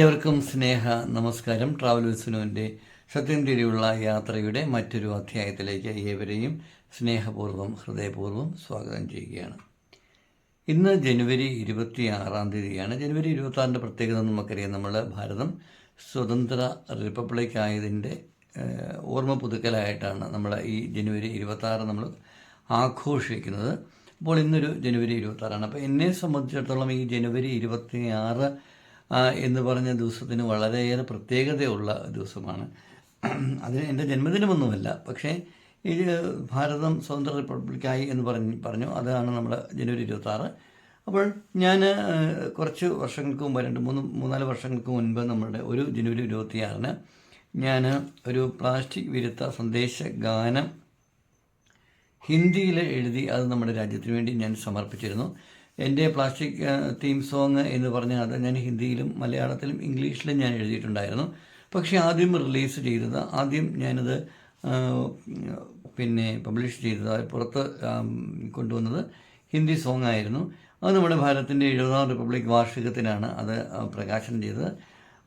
ഏവർക്കും സ്നേഹ നമസ്കാരം. ട്രാവൽ വിസ്നുവിന്റെ സത്യം തേടിയുള്ള യാത്രയുടെ മറ്റൊരു അധ്യായത്തിലേക്ക് ഏവരെയും സ്നേഹപൂർവം ഹൃദയപൂർവം സ്വാഗതം ചെയ്യുകയാണ്. ഇന്ന് ജനുവരി ഇരുപത്തി ആറാം തീയതിയാണ്. ജനുവരി ഇരുപത്തി ആറിന്റെ പ്രത്യേകത നമുക്കറിയാം. നമ്മൾ ഭാരതം സ്വതന്ത്ര റിപ്പബ്ലിക് ആയതിന്റെ ഓർമ്മ പുതുക്കലായിട്ടാണ് നമ്മൾ ഈ ജനുവരി ഇരുപത്തി ആറ് നമ്മൾ ആഘോഷിക്കുന്നത്. അപ്പോൾ ഇന്നൊരു ജനുവരി ഇരുപത്തി ആറാണ് അപ്പോൾ എന്നെ സംബന്ധിച്ചിടത്തോളം ഈ ജനുവരി ഇരുപത്തി ആറ് എന്ന് പറഞ്ഞ ദിവസത്തിന് വളരെയേറെ പ്രത്യേകതയുള്ള ദിവസമാണ്. അതിന് എന്റെ ജന്മദിനമൊന്നുമല്ല പക്ഷേ ഈ ഭാരതം സ്വതന്ത്ര റിപ്പബ്ലിക്കായി എന്ന് പറഞ്ഞ് പറഞ്ഞു. അതാണ് നമ്മുടെ ജനുവരി ഇരുപത്താറ്. അപ്പോൾ ഞാൻ കുറച്ച് വർഷങ്ങൾക്ക് മുമ്പ് രണ്ട് മൂന്ന് മൂന്നാൽ വർഷങ്ങൾക്ക് മുൻപ് നമ്മളുടെ ഒരു ജനുവരി ഇരുപത്തിയാറിന് ഞാൻ ഒരു പ്ലാസ്റ്റിക് വിരുദ്ധ സന്ദേശ ഗാനം ഹിന്ദിയിൽ എഴുതി അത് നമ്മുടെ രാജ്യത്തിന് വേണ്ടി ഞാൻ സമർപ്പിച്ചിരുന്നു. എന്റെ പ്ലാസ്റ്റിക് തീം സോങ് എന്ന് പറഞ്ഞാൽ അത് ഞാൻ ഹിന്ദിയിലും മലയാളത്തിലും ഇംഗ്ലീഷിലും ഞാൻ എഴുതിയിട്ടുണ്ടായിരുന്നു. പക്ഷേ ആദ്യം റിലീസ് ചെയ്തത് ആദ്യം ഞാനത് പിന്നെ പബ്ലിഷ് ചെയ്തത് പുറത്ത് കൊണ്ടുവന്നത് ഹിന്ദി സോങ് ആയിരുന്നു. അത് നമ്മുടെ ഭാരതത്തിന്റെ എഴുപതാം റിപ്പബ്ലിക് വാർഷികത്തിനാണ് അത് പ്രകാശനം ചെയ്തത്.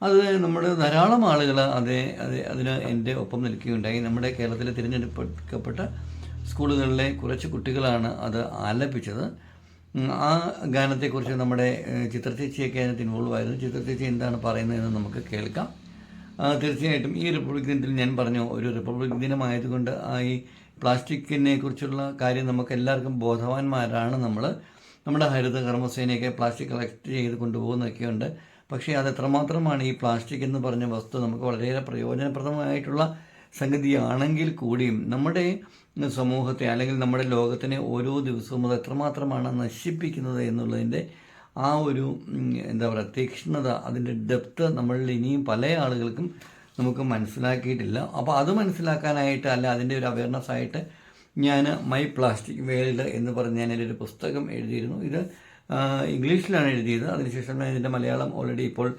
അത് നമ്മുടെ ധാരാളം ആളുകൾ അതേ അത് അതിന് എന്റെ ഒപ്പം നിൽക്കുകയുണ്ടായി. നമ്മുടെ കേരളത്തിലെ തിരഞ്ഞെടുക്കപ്പെട്ട സ്കൂളുകളിലെ കുറച്ച് കുട്ടികളാണ് അത് ആലപിച്ചത്. ആ ഗാനത്തെക്കുറിച്ച് നമ്മുടെ ചിത്രത്തേച്ചിയൊക്കെ അതിനകത്ത് ഇൻവോൾവ് ആയിരുന്നു. ചിത്രത്തേച്ചി എന്താണ് പറയുന്നതെന്ന് നമുക്ക് കേൾക്കാം. തീർച്ചയായിട്ടും ഈ റിപ്പബ്ലിക് ദിനത്തിൽ ഞാൻ പറഞ്ഞു ഒരു റിപ്പബ്ലിക് ദിനമായതുകൊണ്ട് ഈ പ്ലാസ്റ്റിക്കിനെ കുറിച്ചുള്ള കാര്യം നമുക്ക് എല്ലാവർക്കും ബോധവാന്മാരാണ് നമ്മൾ നമ്മുടെ ഹരിത കർമ്മസേനയൊക്കെ പ്ലാസ്റ്റിക് കളക്ട് ചെയ്ത് കൊണ്ടുപോകുന്നൊക്കെയുണ്ട് പക്ഷേ അത് എത്രമാത്രമാണ് ഈ പ്ലാസ്റ്റിക് എന്ന് പറഞ്ഞ വസ്തു നമുക്ക് വളരെയേറെ പ്രയോജനപ്രദമായിട്ടുള്ള സംഗതിയാണെങ്കിൽ കൂടിയും നമ്മുടെ സമൂഹത്തെ അല്ലെങ്കിൽ നമ്മുടെ ലോകത്തിനെ ഓരോ ദിവസവും അത് എത്രമാത്രമാണ് നശിപ്പിക്കുന്നത് എന്നുള്ളതിന്റെ ആ ഒരു എന്താ പറയുക തീക്ഷ്ണത അതിന്റെ ഡെപ്ത് നമ്മളിൽ ഇനിയും പല ആളുകൾക്കും നമുക്ക് മനസ്സിലാക്കിയിട്ടില്ല. അപ്പോൾ അത് മനസ്സിലാക്കാനായിട്ട് അല്ല അതിന്റെ ഒരു അവയർനെസ് ആയിട്ട് ഞാൻ മൈ പ്ലാസ്റ്റിക് വേൾഡ് എന്ന് പറഞ്ഞ് ഞാൻ ഒരു പുസ്തകം എഴുതിയിരുന്നു. ഇത് ഇംഗ്ലീഷിലാണ് എഴുതിയത്. അതിനുശേഷം ഞാൻ ഇതിന്റെ മലയാളം ഓൾറെഡി ഇപ്പോൾ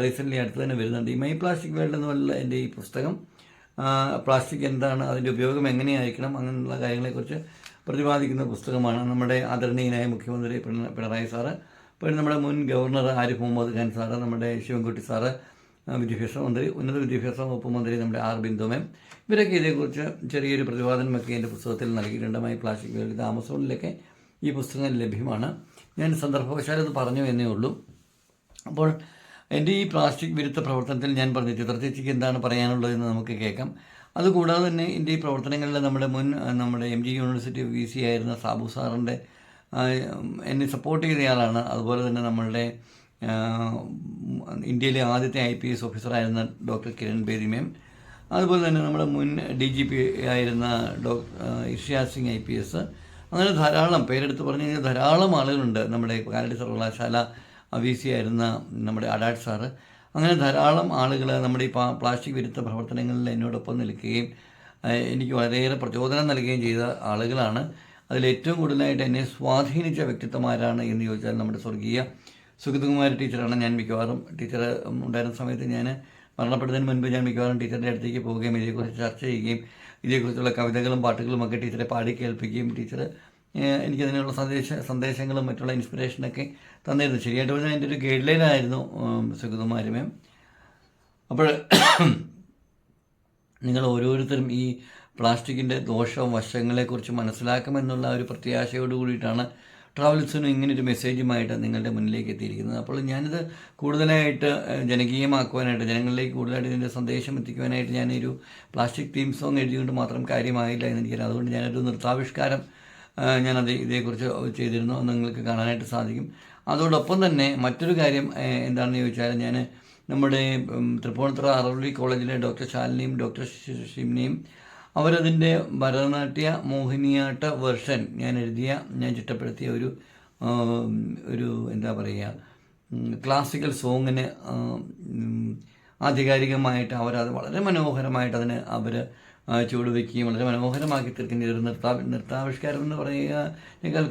റീസെന്റ്ലി അടുത്ത് തന്നെ വരുന്നുണ്ട്. ഈ മൈ പ്ലാസ്റ്റിക് വേൾഡ് എന്ന് എന്നുള്ള എന്റെ ഈ പുസ്തകം പ്ലാസ്റ്റിക് എന്താണ് അതിന്റെ ഉപയോഗം എങ്ങനെയായിരിക്കണം അങ്ങനെയുള്ള കാര്യങ്ങളെക്കുറിച്ച് പ്രതിപാദിക്കുന്ന പുസ്തകമാണ് നമ്മുടെ ആദരണീയനായ മുഖ്യമന്ത്രി പിണ- പിണറായി സാറ്. പിന്നെ നമ്മുടെ മുൻ ഗവർണർ ആരിഫ് മുഹമ്മദ് ഖാൻ സാറ് നമ്മുടെ ശിവൻകുട്ടി സാറ് വിദ്യാഭ്യാസ മന്ത്രി ഉന്നത വിദ്യാഭ്യാസ വകുപ്പ് മന്ത്രി നമ്മുടെ ആർ ബിന്ദു ഇവരൊക്കെ ഇതേക്കുറിച്ച് ചെറിയൊരു പ്രതിപാദനമൊക്കെ എന്റെ പുസ്തകത്തിൽ നൽകിയിട്ടുണ്ട് മൈ പ്ലാസ്റ്റിക് വേൾഡ് ആമസോണിലൊക്കെ ഈ പുസ്തകം ലഭ്യമാണ്. ഞാൻ സന്ദർഭവശാലത് പറഞ്ഞു എന്നേ ഉള്ളൂ. അപ്പോൾ എന്റെ ഈ പ്ലാസ്റ്റിക് വിരുദ്ധ പ്രവർത്തനത്തിൽ ഞാൻ പറഞ്ഞു ചിത്രത്തേച്ചിക്ക് എന്താണ് പറയാനുള്ളതെന്ന് നമുക്ക് കേൾക്കാം. അതുകൂടാതെ തന്നെ എന്റെ ഈ പ്രവർത്തനങ്ങളിൽ നമ്മുടെ മുൻ നമ്മുടെ M G university V C ആയിരുന്ന സാബു സാറിന്റെ എന്നെ സപ്പോർട്ട് ചെയ്തയാളാണ്. അതുപോലെ തന്നെ നമ്മളുടെ ഇന്ത്യയിലെ ആദ്യത്തെ ഐ പി എസ് ഓഫീസറായിരുന്ന ഡോക്ടർ കിരൺ ബേദി മേം. അതുപോലെ തന്നെ നമ്മുടെ മുൻ ഡി ജി പി ആയിരുന്ന ഡോക്ടർ ഇർഷ്യാ സിംഗ് ഐ പി എസ്. അങ്ങനെ ധാരാളം പേരെടുത്ത് പറഞ്ഞു കഴിഞ്ഞാൽ ധാരാളം ആളുകളുണ്ട് നമ്മുടെ കാലടി സർവകലാശാല വി സി ആയിരുന്ന നമ്മുടെ അഡാഡ് സാറ്. അങ്ങനെ ധാരാളം ആളുകൾ നമ്മുടെ ഈ പ്ലാസ്റ്റിക് വിരുദ്ധ പ്രവർത്തനങ്ങളിൽ എന്നോടൊപ്പം നിൽക്കുകയും എനിക്ക് വളരെയേറെ പ്രചോദനം നൽകുകയും ചെയ്ത ആളുകളാണ്. അതിൽ ഏറ്റവും കൂടുതലായിട്ട് എന്നെ സ്വാധീനിച്ച വ്യക്തിത്വമാരാണ് എന്ന് ചോദിച്ചാൽ നമ്മുടെ സ്വർഗീയ സുഗതകുമാരി ടീച്ചറാണ് ഞാൻ മിക്കവാറും. ടീച്ചർ ഉണ്ടായിരുന്ന സമയത്ത് ഞാൻ മരണപ്പെടുന്നതിന് മുൻപ് ഞാൻ മിക്കവാറും ടീച്ചറിന്റെ അടുത്തേക്ക് പോവുകയും ഇതേക്കുറിച്ച് ചർച്ച ചെയ്യുകയും ഇതേക്കുറിച്ചുള്ള കവിതകളും പാട്ടുകളും ഒക്കെ ടീച്ചറെ പാടി കേൾപ്പിക്കുകയും ടീച്ചർ എനിക്കതിനുള്ള സന്ദേശ സന്ദേശങ്ങളും മറ്റുള്ള ഇൻസ്പിറേഷനൊക്കെ തന്നിരുന്നു. ശരിയായിട്ട് പറഞ്ഞാൽ എന്റെ ഒരു ഗൈഡ് ലൈൻ ആയിരുന്നു മാം അപ്പോൾ നിങ്ങൾ ഓരോരുത്തരും ഈ പ്ലാസ്റ്റിക്കിന്റെ ദോഷവും വശങ്ങളെക്കുറിച്ച് മനസ്സിലാക്കുമെന്നുള്ള ഒരു പ്രത്യാശയോട് കൂടിയിട്ടാണ് ട്രാവൽസിനും ഇങ്ങനൊരു മെസ്സേജുമായിട്ട് നിങ്ങളുടെ മുന്നിലേക്ക് എത്തിയിരിക്കുന്നത്. അപ്പോൾ ഞാനിത് കൂടുതലായിട്ട് ജനകീയമാക്കുവാനായിട്ട് ജനങ്ങളിലേക്ക് കൂടുതലായിട്ട് ഇതിന്റെ സന്ദേശം എത്തിക്കുവാനായിട്ട് ഞാനൊരു പ്ലാസ്റ്റിക് തീം സോങ് എഴുതിക്കൊണ്ട് മാത്രം കാര്യമായില്ല എന്ന് എനിക്കറിയാം. അതുകൊണ്ട് ഞാനൊരു നൃത്താവിഷ്കാരം ഞാനത് ഇതേക്കുറിച്ച് ചെയ്തിരുന്നു. നിങ്ങൾക്ക് കാണാനായിട്ട് സാധിക്കും. അതോടൊപ്പം തന്നെ മറ്റൊരു കാര്യം എന്താണെന്ന് ചോദിച്ചാൽ ഞാൻ നമ്മുടെ തൃപ്പൂണിത്തുറ അറവലി കോളേജിലെ ഡോക്ടർ ശാലിനിയും ഡോക്ടർ ഷിംനയും അവരതിന്റെ ഭരതനാട്യ മോഹിനിയാട്ട വെർഷൻ ഞാൻ എഴുതിയ ഞാൻ ചിട്ടപ്പെടുത്തിയ ഒരു ഒരു എന്താ പറയുക ക്ലാസിക്കൽ സോങ്ങിന് ആധികാരികമായിട്ട് അവരത് വളരെ മനോഹരമായിട്ട് അതിന് അവർ ചുവടുവെക്കുകയും വളരെ മനോഹരമാക്കി തീർക്കുന്ന ഒരു നൃത്താ നൃത്താവിഷ്കാരം എന്ന് പറയുന്നതിനേക്കാൾ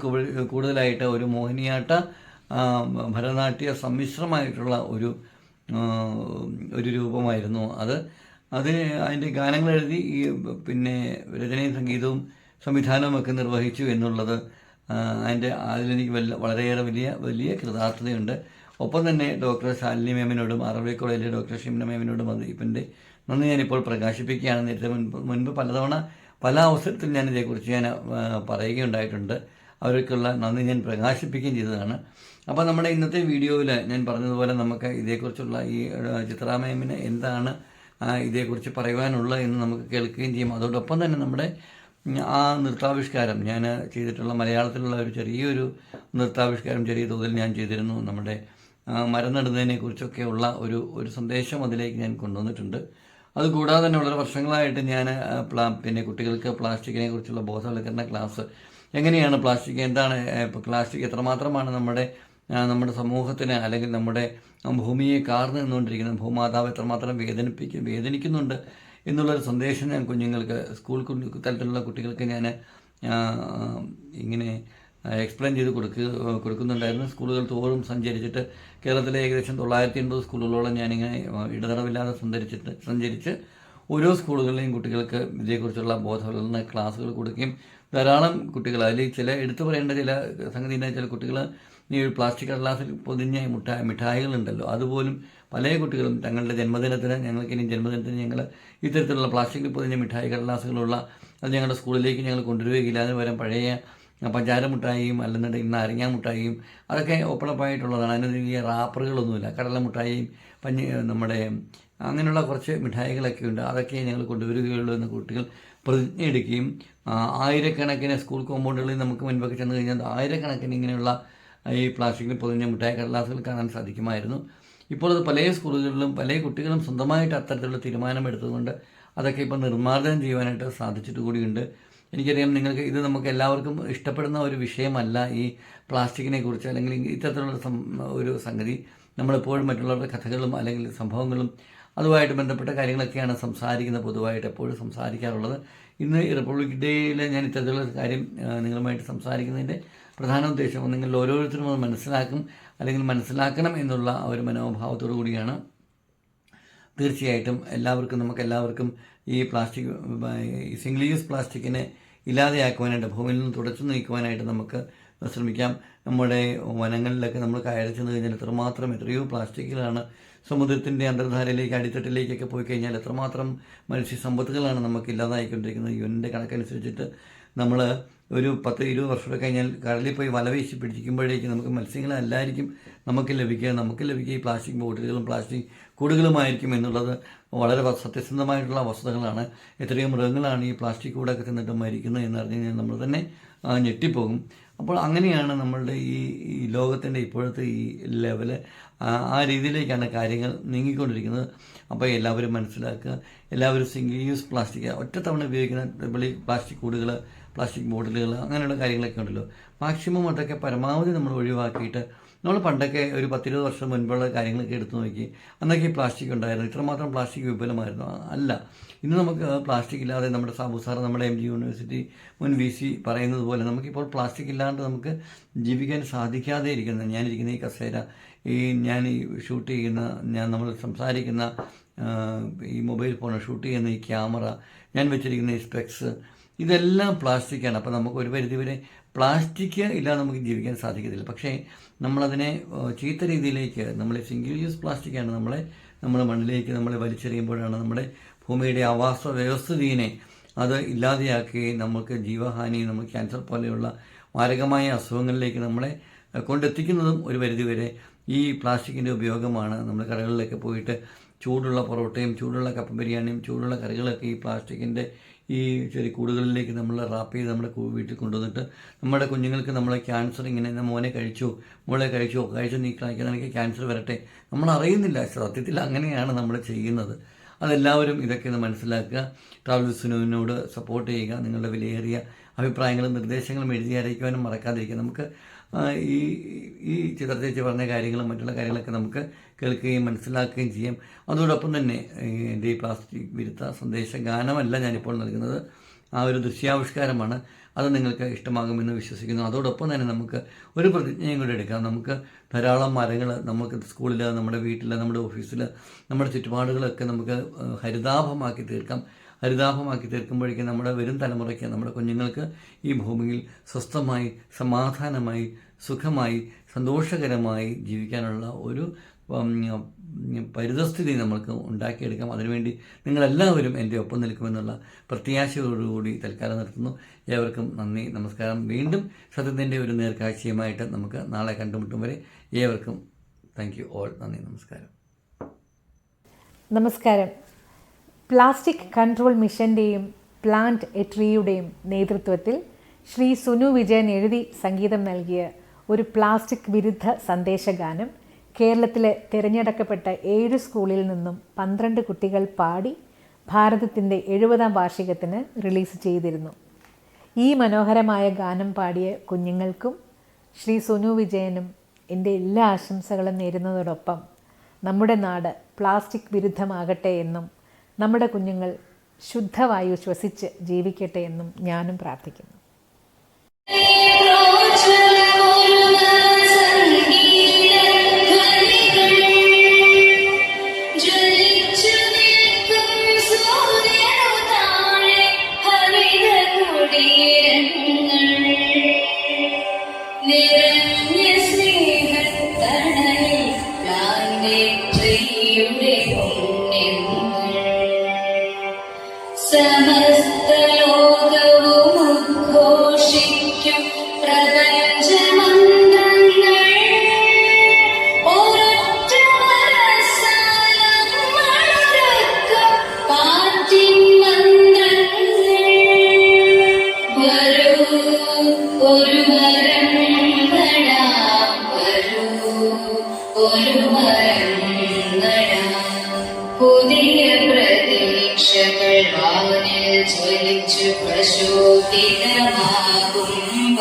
കൂടുതലായിട്ട് ഒരു മോഹിനിയാട്ട ഭരതനാട്യ സമ്മിശ്രമായിട്ടുള്ള ഒരു ഒരു രൂപമായിരുന്നു അത്. അത് അതിന്റെ ഗാനങ്ങൾ എഴുതി ഈ പിന്നെ രചനയും സംഗീതവും സംവിധാനവും ഒക്കെ നിർവഹിച്ചു എന്നുള്ളത് അതിന്റെ അതിലെനിക്ക് വല്ല വളരെയേറെ വലിയ വലിയ കൃതാർത്ഥതയുണ്ട്. ഒപ്പം തന്നെ ഡോക്ടർ ശാലിനി മേമിനോടും അറബി കോളേജിലെ ഡോക്ടർ ഷിംന മേമിനോടും അത് ഇപ്പന്റെ നന്ദി ഞാനിപ്പോൾ പ്രകാശിപ്പിക്കുകയാണ്. നേരത്തെ മുൻപ് മുൻപ് പലതവണ പല അവസരത്തിൽ ഞാൻ ഇതേക്കുറിച്ച് ഞാൻ പറയുകയുണ്ടായിട്ടുണ്ട്. അവർക്കുള്ള നന്ദി ഞാൻ പ്രകാശിപ്പിക്കുകയും ചെയ്തതാണ്. അപ്പോൾ നമ്മുടെ ഇന്നത്തെ വീഡിയോയിൽ ഞാൻ പറഞ്ഞതുപോലെ നമുക്ക് ഇതേക്കുറിച്ചുള്ള ഈ ചിത്രാമയമിന് എന്താണ് ഇതേക്കുറിച്ച് പറയുവാനുള്ളത് എന്ന് നമുക്ക് കേൾക്കുകയും ചെയ്യും. അതോടൊപ്പം തന്നെ നമ്മുടെ ആ നൃത്താവിഷ്കാരം ഞാൻ ചെയ്തിട്ടുള്ള മലയാളത്തിലുള്ള ഒരു ചെറിയൊരു നൃത്താവിഷ്കാരം ചെറിയ തോതിൽ ഞാൻ ചെയ്തിരുന്നു. നമ്മുടെ മരം നടുന്നതിനെക്കുറിച്ചൊക്കെയുള്ള ഒരു ഒരു സന്ദേശം അതിലേക്ക് ഞാൻ കൊണ്ടുവന്നിട്ടുണ്ട്. അതുകൂടാതെ തന്നെ വളരെ വർഷങ്ങളായിട്ട് ഞാൻ പ്ലാ പിന്നെ കുട്ടികൾക്ക് പ്ലാസ്റ്റിക്കിനെ കുറിച്ചുള്ള ബോധവൽക്കരണ ക്ലാസ് എങ്ങനെയാണ് പ്ലാസ്റ്റിക് എന്താണ് പ്ലാസ്റ്റിക് എത്രമാത്രമാണ് നമ്മുടെ നമ്മുടെ സമൂഹത്തിന് അല്ലെങ്കിൽ നമ്മുടെ ഭൂമിയെ കാർന്നു നിന്നുകൊണ്ടിരിക്കുന്നത് ഭൂമാതാവ് എത്രമാത്രം വേദനിപ്പിക്കും വേദനിക്കുന്നുണ്ട് എന്നുള്ളൊരു സന്ദേശം ഞാൻ കുഞ്ഞുങ്ങൾക്ക് സ്കൂൾ തലത്തിലുള്ള കുട്ടികൾക്ക് ഞാൻ ഇങ്ങനെ എക്സ്പ്ലെയിൻ ചെയ്ത് കൊടുക്കുക കൊടുക്കുന്നുണ്ടായിരുന്നു. സ്കൂളുകൾ തോറും സഞ്ചരിച്ചിട്ട് കേരളത്തിലെ ഏകദേശം തൊള്ളായിരത്തി എൺപത് സ്കൂളുകളോളം ഞാനിങ്ങനെ ഇടതടവില്ലാതെ സഞ്ചരിച്ചിട്ട് സഞ്ചരിച്ച് ഓരോ സ്കൂളുകളിലെയും കുട്ടികൾക്ക് ഇതേക്കുറിച്ചുള്ള ബോധവൽക്കരണ ക്ലാസ്സുകൾ കൊടുക്കുകയും ധാരാളം കുട്ടികൾ അതിൽ ചില എടുത്തു പറയേണ്ട ചില സംഗതി ചില കുട്ടികൾ ഈ പ്ലാസ്റ്റിക് കടലാസിൽ പൊതിഞ്ഞ മിഠായികൾ മിഠായികളുണ്ടല്ലോ. അതുപോലും പല കുട്ടികളും തങ്ങളുടെ ജന്മദിനത്തിന് ഞങ്ങൾക്ക് ഇനി ജന്മദിനത്തിന് ഞങ്ങൾ ഇത്തരത്തിലുള്ള പ്ലാസ്റ്റിക്കിൽ പൊതിഞ്ഞ മിഠായി കടലാസുകളുള്ള അത് ഞങ്ങളുടെ സ്കൂളിലേക്ക് ഞങ്ങൾ കൊണ്ടുവരികയില്ല. അതിന് പകരം പഴയ പഞ്ചാര മിഠായിയും അല്ലെന്നുണ്ടെങ്കിൽ നാരങ്ങ മിഠായിയും അതൊക്കെ ഓപ്പണപ്പായിട്ടുള്ളതാണ് അതിന് വലിയ റാപ്പറുകളൊന്നുമില്ല കടല മിഠായിയും പഞ്ഞി നമ്മുടെ അങ്ങനെയുള്ള കുറച്ച് മിഠായികളൊക്കെ ഉണ്ട്. അതൊക്കെ ഞങ്ങൾ കൊണ്ടുവരികയുള്ളൂ എന്ന് കുട്ടികൾ പ്രതിജ്ഞ എടുക്കുകയും ആയിരക്കണക്കിന് സ്കൂൾ കോമ്പൗണ്ടുകളിൽ നമുക്ക് മുൻപൊക്കെ ചെന്ന് കഴിഞ്ഞാൽ ആയിരക്കണക്കിന് ഇങ്ങനെയുള്ള ഈ പ്ലാസ്റ്റിക്കിൽ പൊതിഞ്ഞ മിഠായി കടലാസുകൾ കാണാൻ സാധിക്കുമായിരുന്നു. ഇപ്പോൾ അത് പല സ്കൂളുകളിലും പല കുട്ടികളും സ്വന്തമായിട്ട് അത്തരത്തിലുള്ള തീരുമാനമെടുത്തതുകൊണ്ട് അതൊക്കെ ഇപ്പോൾ നിർമ്മാർജനം ചെയ്യുവാനായിട്ട് സാധിച്ചിട്ട് കൂടിയുണ്ട്. എനിക്കറിയാം നിങ്ങൾക്ക് ഇത് നമുക്ക് എല്ലാവർക്കും ഇഷ്ടപ്പെടുന്ന ഒരു വിഷയമല്ല ഈ പ്ലാസ്റ്റിക്കിനെ കുറിച്ച് അല്ലെങ്കിൽ ഇത്തരത്തിലുള്ള ഒരു സംഗതി. നമ്മളെപ്പോഴും മറ്റുള്ളവരുടെ കഥകളും അല്ലെങ്കിൽ സംഭവങ്ങളും അതുമായിട്ട് ബന്ധപ്പെട്ട കാര്യങ്ങളൊക്കെയാണ് സംസാരിക്കുന്നത് പൊതുവായിട്ട് എപ്പോഴും സംസാരിക്കാറുള്ളത്. ഇന്ന് റിപ്പബ്ലിക് ഡേയിൽ ഞാൻ ഇത്തരത്തിലുള്ള കാര്യം നിങ്ങളുമായിട്ട് സംസാരിക്കുന്നതിന്റെ പ്രധാന ഉദ്ദേശം നിങ്ങൾ ഓരോരുത്തരും അത് മനസ്സിലാക്കും അല്ലെങ്കിൽ മനസ്സിലാക്കണം എന്നുള്ള ഒരു മനോഭാവത്തോടു കൂടിയാണ്. തീർച്ചയായിട്ടും എല്ലാവർക്കും നമുക്ക് എല്ലാവർക്കും ഈ പ്ലാസ്റ്റിക് സിംഗിൾ യൂസ് പ്ലാസ്റ്റിക്കിനെ ഇല്ലാതെയാക്കുവാനായിട്ട് ഭൂമിയിൽ നിന്ന് തുടച്ചു നീക്കുവാനായിട്ട് നമുക്ക് ശ്രമിക്കാം. നമ്മുടെ വനങ്ങളിലൊക്കെ നമ്മൾ കയറി ചെന്ന് കഴിഞ്ഞാൽ എത്രമാത്രം എത്രയോ പ്ലാസ്റ്റിക്കുകളാണ് സമുദ്രത്തിന്റെ അന്തർധാരയിലേക്ക് അടിത്തട്ടിലേക്കൊക്കെ പോയി കഴിഞ്ഞാൽ എത്രമാത്രം മനുഷ്യ സമ്പത്തുകളാണ് നമുക്ക് ഇല്ലാതായിക്കൊണ്ടിരിക്കുന്നത്. യുവന്റെ കണക്കനുസരിച്ചിട്ട് നമ്മൾ ഒരു പത്ത് ഇരുപത് വർഷം കഴിഞ്ഞാൽ കടലിൽ പോയി വല വീശി നമുക്ക് മത്സ്യങ്ങളെല്ലായിരിക്കും നമുക്ക് ലഭിക്കുക. നമുക്ക് ലഭിക്കുക ഈ പ്ലാസ്റ്റിക് ബോട്ടിലുകളും പ്ലാസ്റ്റിക് കൂടുകളുമായിരിക്കും എന്നുള്ളത് വളരെ സത്യസന്ധമായിട്ടുള്ള വസ്തുതകളാണ്. എത്രയും മൃഗങ്ങളാണ് ഈ പ്ലാസ്റ്റിക് കൂടൊക്കെ തിന്നിട്ട് മരിക്കുന്നത് എന്ന് അറിഞ്ഞു കഴിഞ്ഞാൽ നമ്മൾ തന്നെ ഞെട്ടിപ്പോകും. അപ്പോൾ അങ്ങനെയാണ് നമ്മളുടെ ഈ ലോകത്തിന്റെ ഇപ്പോഴത്തെ ഈ ലെവൽ ആ രീതിയിലേക്കാണ് കാര്യങ്ങൾ നീങ്ങിക്കൊണ്ടിരിക്കുന്നത്. അപ്പോൾ എല്ലാവരും മനസ്സിലാക്കുക. എല്ലാവരും സിംഗിൾ യൂസ് പ്ലാസ്റ്റിക്. ഒറ്റത്തവണ ഉപയോഗിക്കുന്ന പ്ലാസ്റ്റിക് കൂടുകൾ പ്ലാസ്റ്റിക് ബോട്ടിലുകൾ അങ്ങനെയുള്ള കാര്യങ്ങളൊക്കെ ഉണ്ടല്ലോ. മാക്സിമം അതൊക്കെ പരമാവധി നമ്മൾ ഒഴിവാക്കിയിട്ട് നമ്മൾ പണ്ടൊക്കെ ഒരു പത്തിരുപത് വർഷം മുൻപുള്ള കാര്യങ്ങളൊക്കെ എടുത്തു നോക്കി അന്നൊക്കെ ഈ പ്ലാസ്റ്റിക് ഉണ്ടായിരുന്നു. ഇത്രമാത്രം പ്ലാസ്റ്റിക് വിപുലമായിരുന്നു. അല്ല ഇന്ന് നമുക്ക് പ്ലാസ്റ്റിക് ഇല്ലാതെ നമ്മുടെ സാബു സാർ നമ്മുടെ എം ജി യൂണിവേഴ്സിറ്റി മുൻ വി സി പറയുന്നത് പോലെ നമുക്കിപ്പോൾ പ്ലാസ്റ്റിക് ഇല്ലാണ്ട് നമുക്ക് ജീവിക്കാൻ സാധിക്കാതെ ഇരിക്കുന്നത് ഞാനിരിക്കുന്ന ഈ കസേര ഈ ഞാൻ ഈ ഷൂട്ട് ചെയ്യുന്ന ഞാൻ നമ്മൾ സംസാരിക്കുന്ന ഈ മൊബൈൽ ഫോൺ ഷൂട്ട് ചെയ്യുന്ന ഈ ക്യാമറ ഞാൻ വെച്ചിരിക്കുന്ന ഈ സ്പെക്സ് ഇതെല്ലാം പ്ലാസ്റ്റിക്കാണ്. അപ്പോൾ നമുക്ക് ഒരു പരിധിവരെ പ്ലാസ്റ്റിക് ഇല്ലാതെ നമുക്ക് ജീവിക്കാൻ സാധിക്കത്തില്ല. പക്ഷേ നമ്മളതിനെ ചീത്ത രീതിയിലേക്ക് നമ്മൾ സിംഗിൾ യൂസ് പ്ലാസ്റ്റിക്കാണ് നമ്മളെ നമ്മുടെ മണ്ണിലേക്ക് നമ്മളെ വലിച്ചെറിയുമ്പോഴാണ് നമ്മുടെ ഭൂമിയുടെ ആവാസ വ്യവസ്ഥിതിയെ അത് ഇല്ലാതെയാക്കുകയും നമുക്ക് ജീവഹാനി നമുക്ക് ക്യാൻസർ പോലെയുള്ള മാരകമായ അസുഖങ്ങളിലേക്ക് നമ്മളെ കൊണ്ടെത്തിക്കുന്നതും ഒരു പരിധിവരെ ഈ പ്ലാസ്റ്റിക്കിന്റെ ഉപയോഗമാണ്. നമ്മൾ കടകളിലൊക്കെ പോയിട്ട് ചൂടുള്ള പൊറോട്ടയും ചൂടുള്ള കപ്പ ബിരിയാണിയും ചൂടുള്ള കറികളൊക്കെ ഈ പ്ലാസ്റ്റിക്കിന്റെ ഈ ചെറിയ കൂടുകളിലേക്ക് നമ്മൾ റാപ്പ് ചെയ്ത് നമ്മുടെ വീട്ടിൽ കൊണ്ടുവന്നിട്ട് നമ്മുടെ കുഞ്ഞുങ്ങൾക്ക് നമ്മളെ ക്യാൻസർ ഇങ്ങനെ മോനെ കഴിച്ചു മോളെ കഴിച്ചു കഴിച്ചു നീ കഴിക്കാൻ എനിക്ക് ക്യാൻസർ വരട്ടെ. നമ്മൾ അറിയുന്നില്ല സത്യത്തിൽ അങ്ങനെയാണ് നമ്മൾ ചെയ്യുന്നത്. അതെല്ലാവരും ഇതൊക്കെ ഒന്ന് മനസ്സിലാക്കുക. ട്രാവൽസിനോട് സപ്പോർട്ട് ചെയ്യുക നിങ്ങളുടെ വിലയേറിയ അഭിപ്രായങ്ങളും നിർദ്ദേശങ്ങളും എഴുതി അറിയിക്കുവാനും മറക്കാതിരിക്കുക. നമുക്ക് ഈ ഈ ചിത്രത്തേച്ച് പറഞ്ഞ കാര്യങ്ങളും മറ്റുള്ള കാര്യങ്ങളൊക്കെ നമുക്ക് കേൾക്കുകയും മനസ്സിലാക്കുകയും ചെയ്യാം. അതോടൊപ്പം തന്നെ എന്റെ ഈ പ്ലാസ്റ്റിക് വിരുദ്ധ സന്ദേശ ഗാനമല്ല ഞാനിപ്പോൾ നൽകുന്നത്. ആ ഒരു ദൃശ്യാവിഷ്കാരമാണ്. അത് നിങ്ങൾക്ക് ഇഷ്ടമാകുമെന്ന് വിശ്വസിക്കുന്നു. അതോടൊപ്പം തന്നെ നമുക്ക് ഒരു പ്രതിജ്ഞയും കൂടി എടുക്കാം. നമുക്ക് ധാരാളം മരങ്ങൾ നമുക്ക് സ്കൂളിൽ നമ്മുടെ വീട്ടിൽ നമ്മുടെ ഓഫീസിൽ നമ്മുടെ ചുറ്റുപാടുകളൊക്കെ നമുക്ക് ഹരിതാഭമാക്കി തീർക്കാം. ഹരിതാഭമാക്കി തീർക്കുമ്പോഴേക്കും നമ്മുടെ വരും തലമുറയ്ക്ക് നമ്മുടെ കുഞ്ഞുങ്ങൾക്ക് ഈ ഭൂമിയിൽ സ്വസ്ഥമായി സമാധാനമായി സുഖമായി സന്തോഷകരമായി ജീവിക്കാനുള്ള ഒരു പരിതസ്ഥിതി നമ്മൾക്ക് ഉണ്ടാക്കിയെടുക്കാം. അതിനുവേണ്ടി നിങ്ങളെല്ലാവരും എന്റെ ഒപ്പം നിൽക്കുമെന്നുള്ള പ്രത്യാശയോടുകൂടി തൽക്കാലം നിർത്തുന്നു. ഏവർക്കും നന്ദി നമസ്കാരം. വീണ്ടും സത്യത്തിന്റെ ഒരു നേർക്കാഴ്ചയുമായിട്ട് നമുക്ക് നാളെ കണ്ടുമുട്ടും വരെ ഏവർക്കും താങ്ക് യു ഓൾ നന്ദി നമസ്കാരം. നമസ്കാരം. പ്ലാസ്റ്റിക് കൺട്രോൾ മിഷന്റെയും പ്ലാന്റ് എട്രിയുടെയും നേതൃത്വത്തിൽ ശ്രീ സുനു വിജയൻ എഴുതി സംഗീതം നൽകിയ ഒരു പ്ലാസ്റ്റിക് വിരുദ്ധ സന്ദേശഗാനം കേരളത്തിലെ തിരഞ്ഞെടുക്കപ്പെട്ട ഏഴ് സ്കൂളിൽ നിന്നും പന്ത്രണ്ട് കുട്ടികൾ പാടി ഭാരതത്തിന്റെ എഴുപതാം വാർഷികത്തിന് റിലീസ് ചെയ്തിരുന്നു. ഈ മനോഹരമായ ഗാനം പാടിയ കുഞ്ഞുങ്ങൾക്കും ശ്രീ സുനു വിജയനും എന്റെ എല്ലാ ആശംസകളും നേരുന്നതോടൊപ്പം നമ്മുടെ നാട് പ്ലാസ്റ്റിക് വിരുദ്ധമാകട്ടെ എന്നും നമ്മുടെ കുഞ്ഞുങ്ങൾ ശുദ്ധവായു ശ്വസിച്ച് ജീവിക്കട്ടെ എന്നും ഞാനും പ്രാർത്ഥിക്കുന്നു.